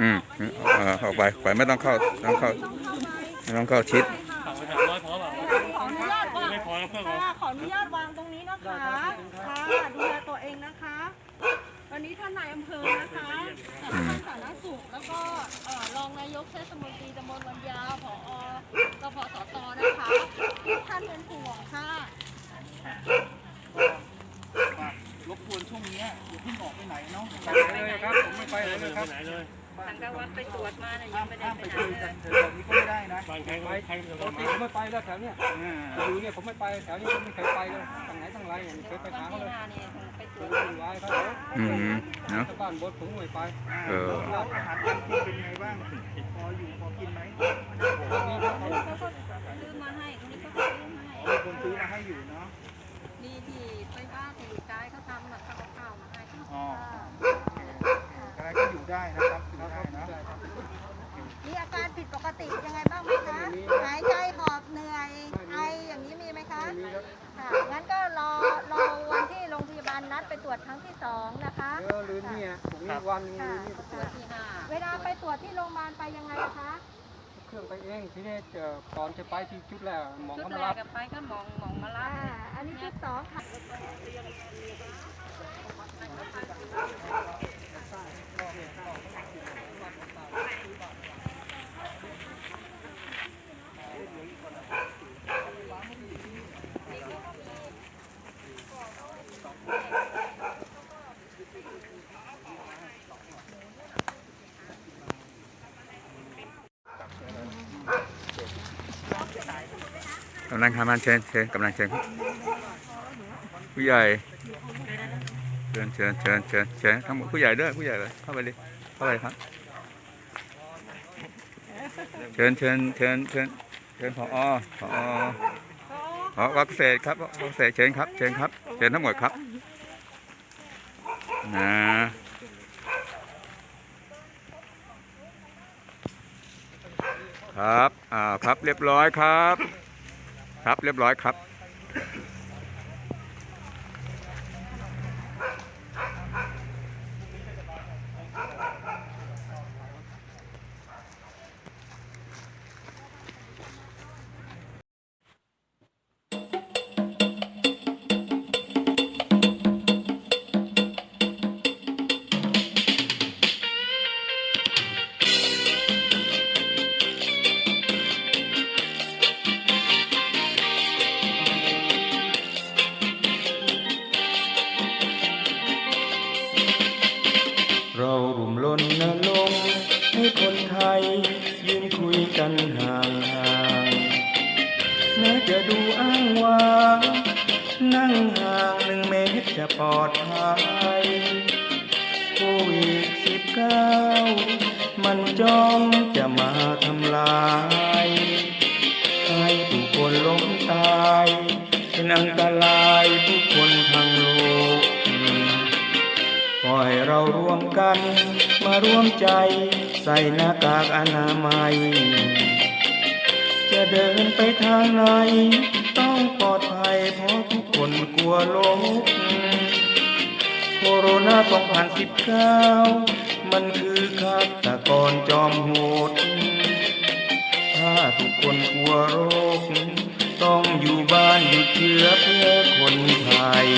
อืมเออออกไปไปไม่ต้องเข้าต้องเข้าไม่ต้องเข้าชิดถามไปถามร้อยพอเปล่าขออนุญาตวางไม่พอแล้วเพิ่มเอาค่ะขออนุญาตวางตรงนี้นะคะค่ะดูแลตัวเองนะคะ วันนี้ท่านนายอำเภอนะคะสำนักงานสาธารณสุขแล้วก็เอ่อรองนายกเทศมนตรีตำบลวันยาวผอกพสตนะคะทุกท่านเป็นห่วงค่ะรบกวนช่วงนี้อย่าเพิ่งออกไปไหนเนาะไปเลยครับผมไม่ไปไปเลยไหนครับไหนเลย ทางกาวัดไปตรวจมาเนี่ยห้ายังไม่ได้ห้ามไปไปไหนคุยเลกันยเดี๋ยวแบบนี้ก็ไม่ได้นะ บางครใครปกติผมไม่ไปแล้วแถวเนี้ยอยู่เนี่ยผมไม่ไปแถวนี้ผมไม่เคยไปเลยทางไหนทางไรเนี่ยไม่เคยไปวันหาเขาที่เลยห้าเนี่ยไปตรวจอยู่ไว้ครับอืมเนาะ บ้านบดผมไม่ไปเออ แล้วอาหารการกินเป็นไงบ้าง พออยู่พอกินไหมตอนนี้เขาเขาก็ซื้อมาให้นี้เขาก็ซื้อมาให้มีคนซื้อมาให้อยู่เนาะ มีที่ไปบ้านที่ลูกชายเขาทำอะเขาเอาข้าวมาให้ อ๋ออะไรก็อยู่ได้นะครับ มีอาการผิดปกติยังไงบ้างไหมคะ หายใจหอบเหนื่อย ไออย่างนี้มีไหมคะ ค่ะ งั้นก็รอรอวันที่โรงพยาบาลนัดไปตรวจครั้งที่สองนะคะเยอะลืมเนี่ยผมมีวันหนึงค่ะลืมนี่วันที่ห้าเวลาไปตรวจที่โรงพยาบาลไปยังไงคะ เครื่องไปเองทีนี้เจอก่อนจะไปที่จุดแล้วหมองชุดเขาแรมารักบ กับไปก็มองมองมาลา อ่า อันนี้ชุดสองค่ะ ลังทำงานเชิญเชิญกำลังเชิญผู้ใหญ่เชิญเชิญเชิญเชิญเชิญทั้งหมดผู้ใหญ่ด้วยผู้ใหญ่เลยเข้าไปเลยเข้าไปครับเชิญเชิญเชิญเชิญเชิญผอผอผอเกษตรครับผอเกษเชิญครับเชิญครับเชิญทั้งหมดครับนะ ครับ อ่า ครับ เรียบร้อยครับ ครับเรียบร้อยครับ แม้จะดูอ้างว้างนั่งห่างหนึ่งเมตรจะปลอดภัยโควิดสิบเก้ามันจ้องจะมาทำลาย ให้ผู้คนล้มตาย เป็นอันตรายผู้คนทั้งโลกขอให้เราร่วมกัน มาร่วมใจ ใส่หน้ากากอนามัย เดินไปทางไหน ต้องปลอดภัยเพราะทุกคนกลัวโลกโคโรนา2019 มันคือฆาตกรจอมโหด ถ้าทุกคนกลัวโรค ต้องอยู่บ้านหยุดเชื้อเพื่อคนไทย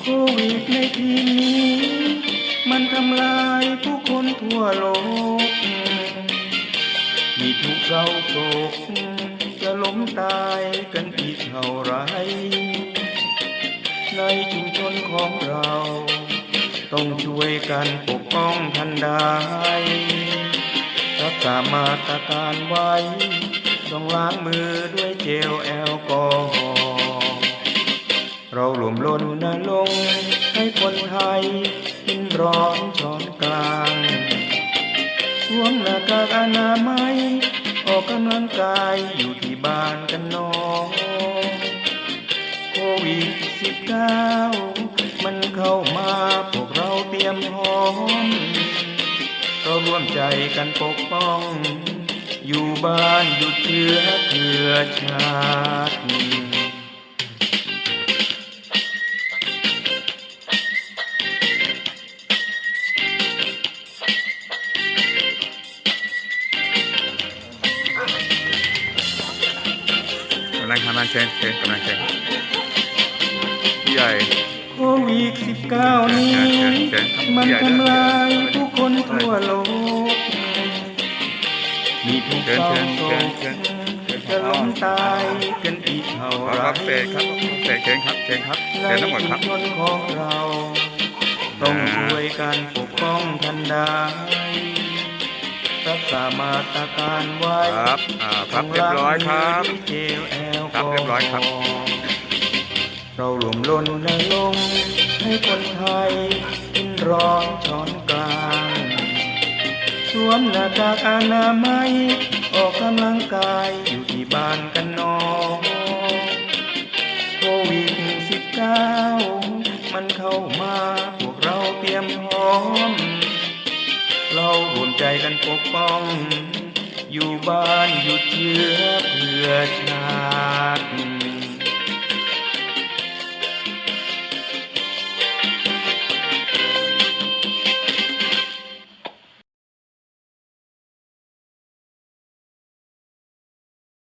โควิดในทีนี้ มันทำลายผู้คนทั่วโลก มีทุกข์เราโศก จะล้มตายกันอีกเท่าไร ในชุมชนของเรา ต้องช่วยกันปกป้องทันได้รักษามาตรการไว้ ต้องล้างมือด้วยเจลแอลกอฮอล์เรารวมล้นนะลง ให้คนไทยกินร้อนช้อนกลางสวมหน้ากากอนามัยำลังกายอยู่ที่บ้านกันน้องโควิดสิบเก้ามันเข้ามาพวกเราเตรียมพร้อมเราร่วมใจกันปกป้อง อยู่บ้านหยุดเชื้อเพื่อชาติ เชิญเชิญกำลังเชิญผู้ใหญ่โควิด19นี้ มันทำลายผู้คนทั่วโลก มีทุกเชิญเศร้าเชิญโศเชิญกเชิญเชิญจะล้มตายกันอีกเท่าขอไรครับเศษครับเศษเชิญครับเชิญครับในเชิญทั้งหมดชุคมรับ ชนของเรา ต้องช่วยกันปกป้องทันได้ รักษามาตรการไว้ครับอ่าครับเรียบร้อยครับเจลแอลกครับเรียบร้อยครับ เรารวมลนและลงค์ให้คนไทยกินร้อนช้อนกลางสวมหน้ากากอนามัย ออกกำลังกายอยู่ที่บ้านกันนอนโควิด19มันเข้ามา พวกเราเตรียมพร้อม เรารวมใจกันปกป้อง อยู่บ้านหยุดเชื้อเพื่อชาติ